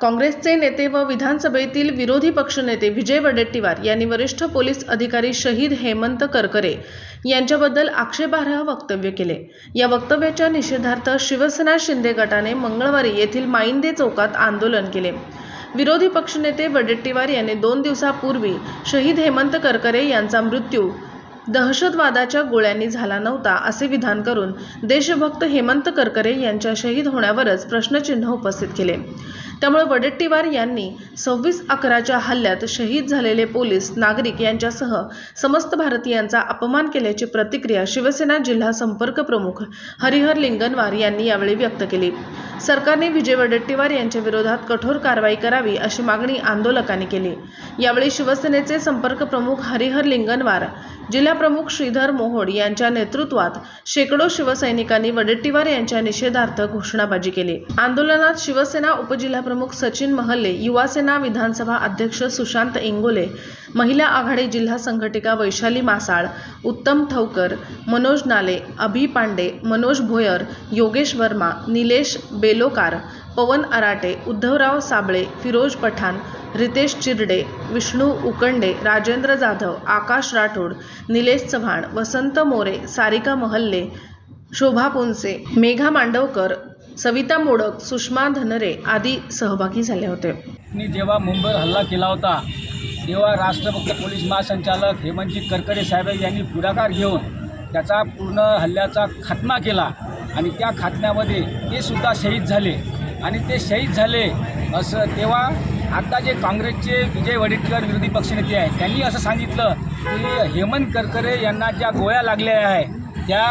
काँग्रेसचे नेते व विधानसभेतील विरोधी पक्षनेते विजय वडेट्टीवार यांनी वरिष्ठ पोलीस अधिकारी शहीद हेमंत करकरे यांच्याबद्दल आक्षेपार्ह वक्तव्य केले. या वक्तव्याच्या निषेधार्थ शिवसेना शिंदे गटाने मंगळवारी येथील माइंदे चौकात आंदोलन केले. विरोधी पक्षनेते वडेट्टीवार यांनी दोन दिवसापूर्वी शहीद हेमंत करकरे यांचा मृत्यू दहशतवादाच्या गोळ्यांनी झाला नव्हता असे विधान करून देशभक्त हेमंत करकरे यांच्या शहीद होण्यावरच प्रश्नचिन्ह उपस्थित केले. त्यामुळे वडेट्टीवार यांनी सव्वीस अकराच्या हल्ल्यात शहीद झालेले पोलीस नागरिक यांच्यासह समस्त भारतीयांचा अपमान केल्याची प्रतिक्रिया शिवसेना जिल्हा संपर्क प्रमुख हरिहर लिंगनवार यांनी यावेळी व्यक्त केली. सरकारने विजय वडेट्टीवार यांच्या विरोधात कठोर कारवाई करावी अशी मागणी आंदोलकांनी केली. यावेळी शिवसेनेचे संपर्क प्रमुख हरिहर लिंगनवार जिल्हाप्रमुख श्रीधर मोहोड यांच्या नेतृत्वात शेकडो शिवसैनिकांनी वडेट्टीवार यांच्या निषेधार्थ घोषणाबाजी केली. आंदोलनात शिवसेना उपजिल्हाप्रमुख सचिन महल्ले युवासेना विधानसभा अध्यक्ष सुशांत इंगोले महिला आघाडी जिल्हा संघटिका वैशाली मासाळ उत्तम ठवकर मनोज नाले अभि पांडे मनोज भोयर योगेश वर्मा निलेश बेलोकार पवन अराटे उद्धवराव साबळे फिरोज पठाण रितेश चिरडे विष्णू उकंडे राजेंद्र जाधव आकाश राठोड निलेश चव्हाण वसंत मोरे सारिका महल्ले शोभा पुंसे मेघा मांडवकर सविता मोडक सुषमा धनरे आदी सहभागी झाले होते. मी जेव्हा मुंबईवर हल्ला केला होता तेव्हा राष्ट्रभक्त पोलीस महासंचालक हेमंतजी करकरे साहेब यांनी पुढाकार घेऊन त्याचा पूर्ण हल्ल्याचा खात्मा केला आणि त्या खात्म्यामध्ये ते सुद्धा शहीद झाले. आणि ते शहीद झाले असं तेव्हा आता जे काँग्रेसचे विजय वडेट्टीवार विरोधी पक्षनेते आहेत त्यांनी असं सांगितलं की हेमंत करकरे यांना ज्या गोळ्या लागल्या आहे त्या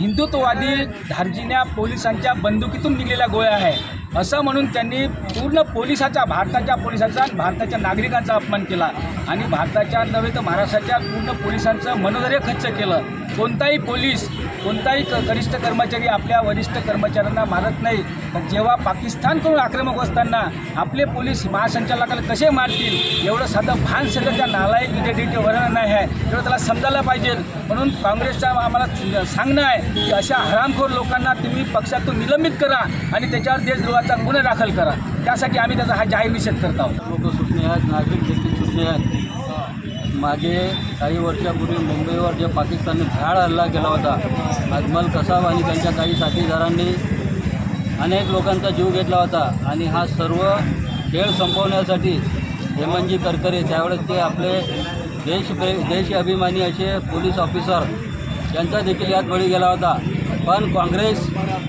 हिंदुत्ववादी धार्जिन्या पोलिसांच्या बंदुकीतून निघलेल्या गोळ्या आहे असं म्हणून त्यांनी पूर्ण पोलिसाचा भारताच्या पोलिसाचा भारताच्या नागरिकांचा अपमान केला. आणि भारताच्या नव्हे तर महाराष्ट्राच्या पूर्ण पोलिसांचं मनोधैर्य खच्च केलं. कोणताही पोलीस कोणताही क कनिष्ठ कर्मचारी आपल्या वरिष्ठ कर्मचाऱ्यांना मारत नाही. पण जेव्हा पाकिस्तानकडून आक्रमक असताना आपले पोलीस महासंचालकाला कसे मारतील? एवढं साधं भान सगळं त्या नालायक विजय वर्णन नाही आहे. तेवढं त्याला समजायला पाहिजे. म्हणून काँग्रेसचा आम्हाला सांगणं आहे की अशा हरामखोर लोकांना तुम्ही पक्षातून निलंबित करा आणि त्याच्यावर देशद्रोहाचा गुन्हा दाखल करा. त्यासाठी आम्ही त्याचा हा जाहीर निषेध करत आहोत. लोक सुटणे आहेत नागरिक देखील सुटणे आहेत. मागे काही वर्षापूर्वी मुंबईवर जे पाकिस्तानने भ्याड हल्ला केला होता अजमल कसाब आणि त्यांच्या काही साथीदारांनी अनेक लोकांचा जीव घेतला होता आणि हा सर्व खेळ संपवण्यासाठी हेमनजी करकरे त्यावेळेस ते आपले देशप्रे देश अभिमानी असे पोलीस ऑफिसर यांचा देखील यात बळी गेला होता. पण काँग्रेस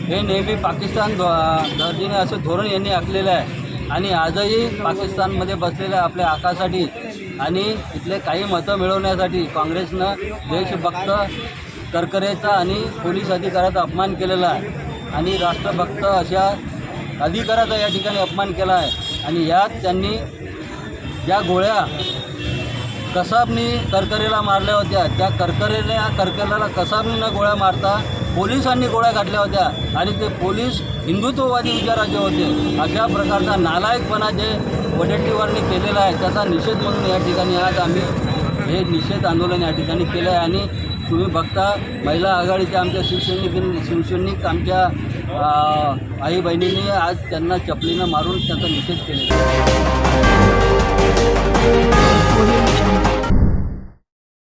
हे नेहमी पाकिस्तान ध- दर्जीने असं धोरण यांनी आखलेलं आहे आणि आजही पाकिस्तानमध्ये बसलेल्या आपल्या आकासाठी आणि इथले काही मतं मिळवण्यासाठी काँग्रेसनं देशभक्त करकरेचा आणि पोलीस अधिकाऱ्याचा अपमान केलेला आहे. आणि राष्ट्रभक्त अशा अधिकाऱ्याचा या ठिकाणी अपमान केला आहे. आणि यात त्यांनी ज्या गोळ्या कसाबनी करकरेला मारल्या होत्या त्या करकरेला करकरेला कसाबनीनं गोळ्या मारता पोलिसांनी गोळ्या घातल्या होत्या आणि ते पोलीस हिंदुत्ववादी विचाराचे होते. अशा प्रकारचा नालायकपणा जे वडेट्टीवारने केलेला आहे त्याचा निषेध म्हणून या ठिकाणी आज आम्ही हे निषेध आंदोलन या ठिकाणी केलं आहे. आणि तुम्ही बघता महिला आघाडीच्या आमच्या शिवसैनिक शिवसैनिक आमच्या आई बहिणींनी आज त्यांना चपलीनं मारून त्यांचा निषेध केलेला आहे.